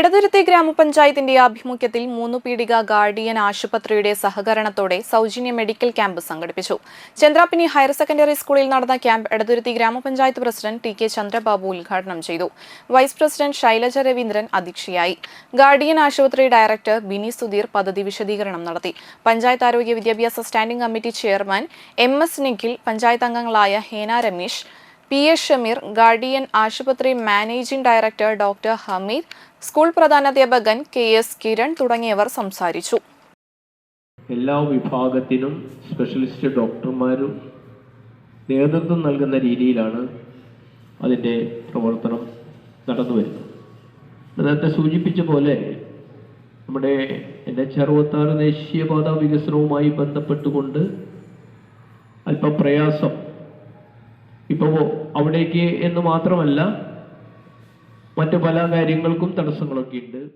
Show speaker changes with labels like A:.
A: എടതുരുത്തി ഗ്രാമപഞ്ചായത്തിന്റെ ആഭിമുഖ്യത്തിൽ മൂന്നു പീടിക ഗാർഡിയൻ ആശുപത്രിയുടെ സഹകരണത്തോടെ സൗജന്യ മെഡിക്കൽ ക്യാമ്പ് സംഘടിപ്പിച്ചു. ചന്ദ്രാപ്പിനി ഹയർ സെക്കൻഡറി സ്കൂളിൽ നടന്ന ക്യാമ്പ് എടതുരുത്തി ഗ്രാമപഞ്ചായത്ത് പ്രസിഡന്റ് ടി കെ ചന്ദ്രബാബു ഉദ്ഘാടനം ചെയ്തു. വൈസ് പ്രസിഡന്റ് ശൈലജ രവീന്ദ്രൻ അധ്യക്ഷയായി. ഗാർഡിയൻ ആശുപത്രി ഡയറക്ടർ ബിനി സുധീർ പദ്ധതി വിശദീകരണം നടത്തി. പഞ്ചായത്ത് ആരോഗ്യ വിദ്യാഭ്യാസ standing committee chairman M S Nikhil panchayat അംഗങ്ങളായ Hena Ramesh P S Shameer guardian ആശുപത്രി managing director doctor Hameed school പ്രധാനാധ്യാപകൻ K S Kiran തുടങ്ങിയവർ സംസാരിച്ചു.
B: എല്ലാ വിഭാഗത്തിനും സ്പെഷ്യലിസ്റ്റ് ഡോക്ടർമാരും നേതൃത്വം നൽകുന്ന രീതിയിലാണ് അതിന്റെ പ്രവർത്തനം നടന്നു വരുന്നത്. നേരത്തെ സൂചിപ്പിച്ച പോലെ നമ്മുടെ എൻ എച്ച് അറുപത്താറ് ദേശീയപാത വികസനവുമായി ബന്ധപ്പെട്ടുകൊണ്ട് അല്പം പ്രയാസം ഇപ്പോൾ അവിടേക്ക് എന്ന് മാത്രമല്ല മറ്റു പല കാര്യങ്ങൾക്കും തടസ്സങ്ങളൊക്കെ ഉണ്ട്.